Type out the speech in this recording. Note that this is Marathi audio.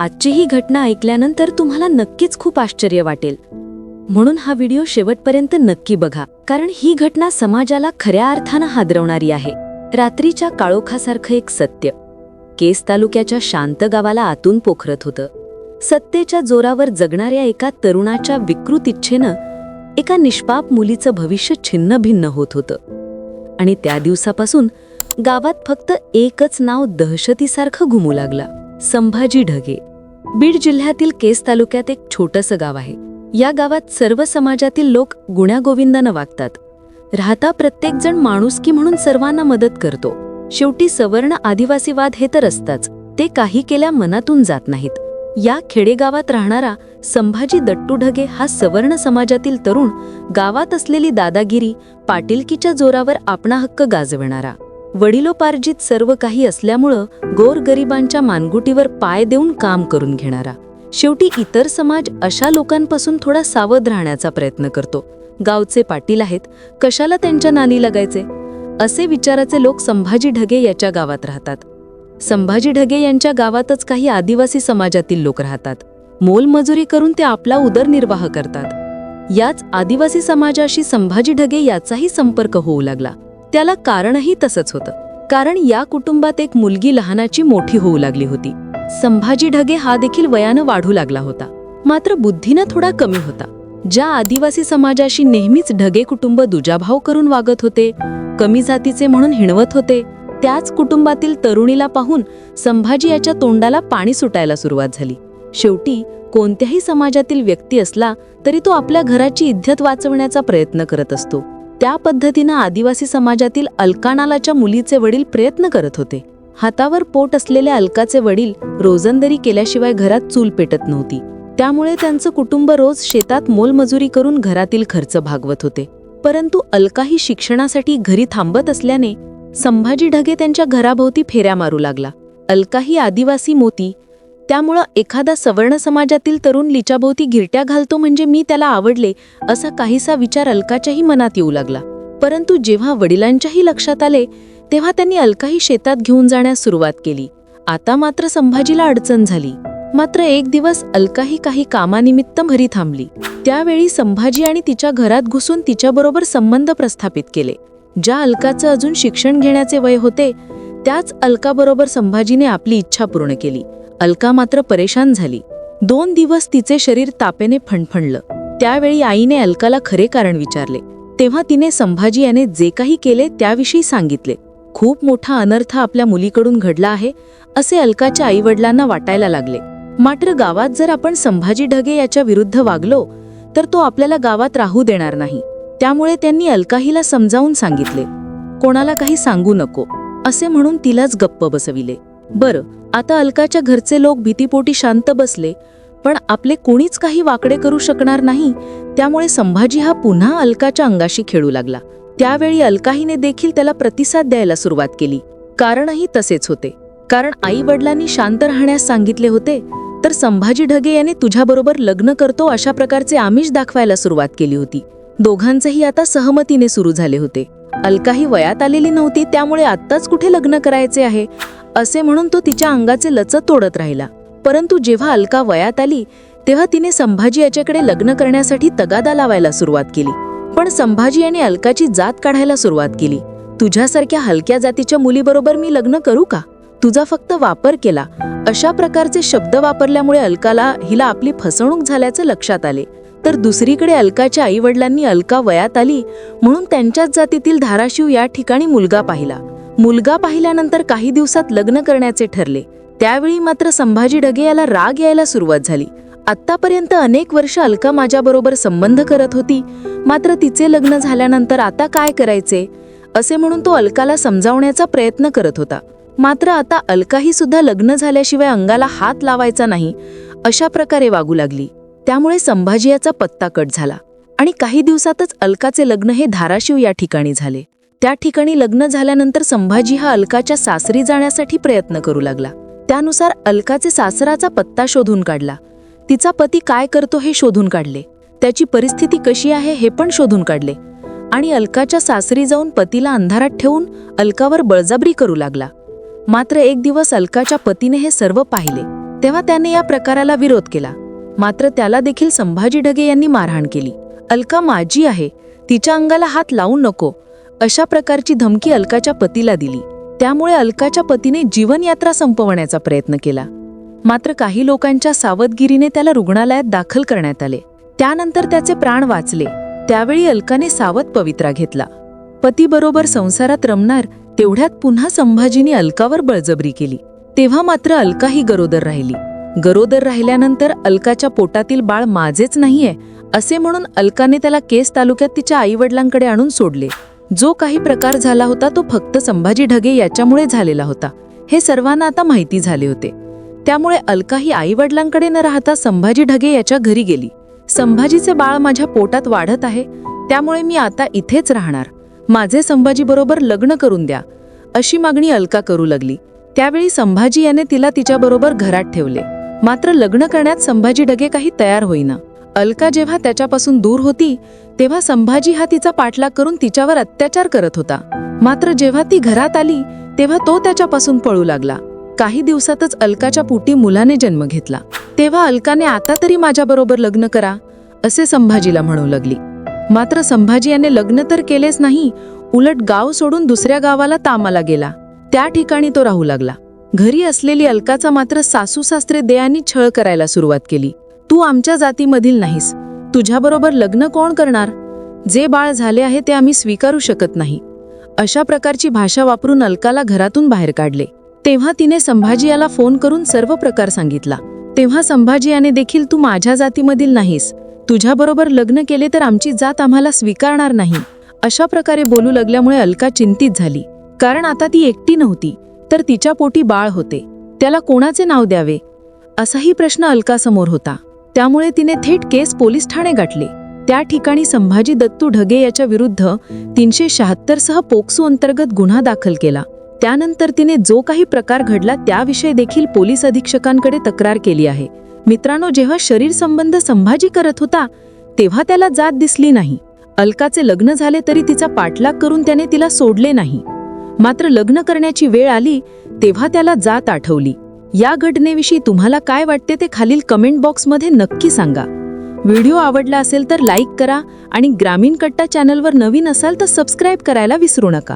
आजची ही घटना ऐकल्यानंतर तुम्हाला नक्कीच खूप आश्चर्य वाटेल. म्हणून हा व्हिडिओ शेवटपर्यंत नक्की बघा कारण ही घटना समाजाला खऱ्या अर्थानं हादरवणारी आहे. रात्रीच्या काळोखासारखं एक सत्य. केस तालुक्याच्या शांत गावाला आतून पोखरत होतं. सत्तेच्या जोरावर जगणाऱ्या एका तरुणाच्या विकृत इच्छेनं एका निष्पाप मुलीचं भविष्य छिन्न भिन्न होत होतं. आणि त्या दिवसापासून गावात फक्त एकच नाव दहशतीसारखं घुमू लागला. संभाजी ढगे. बीड जिल्ह्यातील केस तालुक्यात एक छोटंसं गाव आहे. या गावात सर्व समाजातील लोक गुण्यागोविंदानं वागतात. राहता प्रत्येकजण माणुसकी म्हणून सर्वांना मदत करतो. शेवटी सवर्ण आदिवासीवाद हे तर असताच. ते काही केल्या मनातून जात नाहीत. या खेडेगावात राहणारा संभाजी दट्टू ढगे हा सवर्ण समाजातील तरुण गावात असलेली दादागिरी पाटीलकीच्या जोरावर आपणा हक्क गाजविणारा. वडिलोपार्जित सर्व काही असल्यामुळं गोरगरिबांच्या मानगुटीवर पाय देऊन काम करून घेणारा. शेवटी इतर समाज अशा लोकांपासून थोडा सावध राहण्याचा प्रयत्न करतो. गावचे पाटील आहेत कशाला त्यांच्या नानी लागायचे? असे विचाराचे लोक संभाजी ढगे याच्या गावात राहतात. संभाजी ढगे यांच्या गावातच काही आदिवासी समाजातील लोक राहतात. मोलमजुरी करून ते आपला उदरनिर्वाह करतात. याच आदिवासी समाजाशी संभाजी ढगे याचाही संपर्क होऊ लागला. त्याला कारणही तसंच होतं. कारण या कुटुंबात एक मुलगी लहानाची मोठी होऊ लागली होती. संभाजी ढगे हा देखील वयानं वाढू लागला होता. मात्र बुद्धीनं थोडा कमी होता. ज्या आदिवासी समाजाशी नेहमीच ढगे कुटुंब दुजाभाव करून वागत होते कमी जातीचे म्हणून हिणवत होते त्याच कुटुंबातील तरुणीला पाहून संभाजी याच्या तोंडाला पाणी सुटायला सुरुवात झाली. शेवटी कोणत्याही समाजातील व्यक्ती असला तरी तो आपल्या घराची इज्जत वाचवण्याचा प्रयत्न करत असतो. त्या पद्धतीनं आदिवासी समाजातील अलकानालाच्या मुलीचे वडील प्रयत्न करत होते. हातावर पोट असलेल्या अलकाचे वडील रोजंदरी केल्याशिवाय घरात चूल पेटत नव्हती. त्यामुळे त्यांचं कुटुंब रोज शेतात मोलमजुरी करून घरातील खर्च भागवत होते. परंतु अलका ही शिक्षणासाठी घरी थांबत असल्याने संभाजी ढगे त्यांच्या घराभोवती फेऱ्या मारू लागला. अलका ही आदिवासी मोती त्यामुळं एखादा सवर्ण समाजातील तरुण लिच्याभोवती गिरट्या घालतो म्हणजे मी त्याला आवडले असा काहीसा विचार अलकाच्याही मनात येऊ लागला. परंतु जेव्हा वडिलांच्याही लक्षात आले तेव्हा त्यांनी अलकाही शेतात घेऊन जाण्यास सुरुवात केली. आता मात्र संभाजीला अडचण झाली. मात्र एक दिवस अलकाही काही कामानिमित्त घरी थांबली. त्यावेळी संभाजी आणि तिच्या घरात घुसून तिच्याबरोबर संबंध प्रस्थापित केले. ज्या अलकाचं अजून शिक्षण घेण्याचे वय होते त्याच अलकाबरोबर संभाजीने आपली इच्छा पूर्ण केली. अलका मात्र परेशान झाली. दोन दिवस तिचे शरीर तापेने फणफणलं. त्यावेळी आईने अलकाला खरे कारण विचारले. तेव्हा तिने संभाजी याने जे काही केले त्याविषयी सांगितले. खूप मोठा अनर्थ आपल्या मुलीकडून घडला आहे असे अलकाच्या आईवडिलांना वाटायला लागले. मात्र गावात जर आपण संभाजी ढगे याच्या विरुद्ध वागलो तर तो आपल्याला गावात राहू देणार नाही. त्यामुळे त्यांनी अलकाहीला समजावून सांगितले. कोणाला काही सांगू नको असे म्हणून तिलाच गप्प बसविले. बरं आता अलकाच्या घरचे लोक भीतीपोटी शांत बसले पण आपले कोणीच काही वाकडे करू शकणार नाही त्यामुळे संभाजी हा पुन्हा अलकाच्या अंगाशी खेळू लागला. त्यावेळी अलकाहीने देखील त्याला प्रतिसाद द्यायला सुरुवात केली. कारणही तसेच होते. कारण आई वडिलांनी शांत राहण्यास सांगितले होते तर संभाजी ढगे याने तुझ्याबरोबर लग्न करतो अशा प्रकारचे आमिष दाखवायला सुरुवात केली होती. दोघांचेही आता सहमतीने सुरू झाले होते. अलकाही वयात आलेली नव्हती त्यामुळे आत्ताच कुठे लग्न करायचे आहे? असे म्हणून तो तिच्या अंगाचे लचत तोडत राहिला. परंतु जेव्हा अलका वयात आली तेव्हा तिने संभाजी याच्याकडे लग्न करण्यासाठी तगादा लावायला सुरुवात केली. पण संभाजी याने अलकाची जात काढायला सुरुवात केली. तुझ्यासारख्या हलक्या जातीच्या मुलीबरोबर मी लग्न करू का? तुझा फक्त वापर केला. अशा प्रकारचे शब्द वापरल्यामुळे अलकाला हिला आपली फसवणूक झाल्याचं लक्षात आले. तर दुसरीकडे अलकाच्या आईवडिलांनी अलका वयात आली म्हणून त्यांच्याच जातीतील धाराशिव या ठिकाणी मुलगा पाहिला. मुलगा पाहिल्यानंतर काही दिवसात लग्न करण्याचे ठरले. त्यावेळी मात्र संभाजी ढगे याला राग यायला सुरुवात झाली. आत्तापर्यंत अनेक वर्ष अलका माझ्याबरोबर संबंध करत होती. मात्र तिचे लग्न झाल्यानंतर आता काय करायचे? असे म्हणून तो अलकाला समजावण्याचा प्रयत्न करत होता. मात्र आता अलकाही सुद्धा लग्न झाल्याशिवाय अंगाला हात लावायचा नाही अशा प्रकारे वागू लागली. त्यामुळे संभाजी याचा पत्ता कट झाला आणि काही दिवसातच अलकाचे लग्न हे धाराशिव या ठिकाणी झाले. त्या ठिकाणी लग्न झाल्यानंतर संभाजी हा अलकाच्या सासरी जाण्यासाठी प्रयत्न करू लागला. त्यानुसार अलकाचे सासराचा पत्ता शोधून काढला. तिचा पती काय करतो हे शोधून काढले. त्याची परिस्थिती कशी आहे हे पण शोधून काढले. आणि अलकाच्या सासरी जाऊन पतीला अंधारात ठेवून अलकावर बळजबरी करू लागला. मात्र एक दिवस अलकाच्या पतीने हे सर्व पाहिले. तेव्हा त्याने या प्रकाराला विरोध केला. मात्र त्याला देखील संभाजी ढगे यांनी मारहाण केली. अलका माझी आहे. तिच्या अंगाला हात लावू नको. अशा प्रकारची धमकी अलकाच्या पतीला दिली. त्यामुळे अलकाच्या पतीने जीवनयात्रा संपवण्याचा प्रयत्न केला. मात्र काही लोकांच्या सावधगिरीने त्याला रुग्णालयात दाखल करण्यात आले. त्यानंतर त्याचे प्राण वाचले. त्यावेळी अलकाने सावध पवित्रा घेतला. पतीबरोबर संसारात रमणार तेवढ्यात पुन्हा संभाजीने अलकावर बळजबरी केली. तेव्हा मात्र अलका ही गरोदर राहिली. गरोदर राहिल्यानंतर अलकाच्या पोटातील बाळ माझेच नाहीये असे म्हणून अलकाने त्याला केस तालुक्यात तिच्या आईवडिलांकडे आणून सोडले. जो काही प्रकार झाला होता तो फक्त संभाजी ढगे याच्यामुळे झालेला होता. हे सर्वांना आता माहिती झाले होते. त्यामुळे अलका ही आईवडिलांकडे न राहता संभाजी ढगे याच्या घरी गेली. संभाजीचे बाळ माझ्या पोटात वाढत आहे त्यामुळे मी आता इथेच राहणार. माझे संभाजी बरोबर लग्न करून द्या अशी मागणी अलका करू लागली. त्यावेळी संभाजी याने तिला तिच्याबरोबर घरात ठेवले. मात्र लग्न करण्यात संभाजी ढगे काही तयार होईना. अलका जेव्हा त्याच्यापासून दूर होती तेव्हा संभाजी हा तिचा पाठलाग करून तिच्यावर अत्याचार करत होता. मात्र जेव्हा ती घरात आली तेव्हा तो त्याच्यापासून पळू लागला. काही दिवसातच अलकाच्या पोटी मुलाने जन्म घेतला. तेव्हा अलकाने आता तरी माझ्याबरोबर लग्न करा असे संभाजीला म्हणू लागली. मात्र संभाजी याने लग्न तर केलेच नाही उलट गाव सोडून दुसऱ्या गावाला तामाला गेला. त्या ठिकाणी तो राहू लागला. घरी असलेली अलकाचा मात्र सासू सासरे देयांनी छळ करायला सुरुवात केली. तू आमच्या जातीमधील नाहीस. तुझ्याबरोबर लग्न कोण करणार? जे बाळ झाले आहे ते आम्ही स्वीकारू शकत नाही. अशा प्रकारची भाषा वापरून अलकाला घरातून बाहेर काढले. तेव्हा तिने संभाजी याला फोन करून सर्व प्रकार सांगितला. तेव्हा संभाजी याने देखील तू माझ्या जातीमधील नाहीस. तुझ्याबरोबर लग्न केले तर आमची जात आम्हाला स्वीकारणार नाही. अशा प्रकारे बोलू लागल्यामुळे अलका चिंतित झाली. कारण आता ती एकटी नव्हती तर तिच्या पोटी बाळ होते. त्याला कोणाचे नाव द्यावे? असाही प्रश्न अलकासमोर होता. त्यामुळे तिने थेट केस पोलीस ठाणे गाठले. त्या ठिकाणी संभाजी दत्तू ढगे याच्या विरुद्ध तीनशे शहात्तर सह पोक्सो अंतर्गत गुन्हा दाखल केला. त्यानंतर तिने जो काही प्रकार घडला त्याविषयी देखील पोलीस अधीक्षकांकडे तक्रार केली आहे. मित्रांनो जेव्हा शरीर संबंध संभाजी करत होता तेव्हा त्याला जात दिसली नाही. अलकाचे लग्न झाले तरी तिचा पाठलाग करून त्याने तिला सोडले नाही. मात्र लग्न करण्याची वेळ आली तेव्हा त्याला जात आठवली. या घटनेविषयी तुम्हाला काय वाटते ते खालील कमेंट बॉक्समध्ये नक्की सांगा. व्हिडिओ आवडला असेल तर लाईक करा आणि ग्रामीण कट्टा चॅनलवर नवीन असाल तर सबस्क्राईब करायला विसरू नका.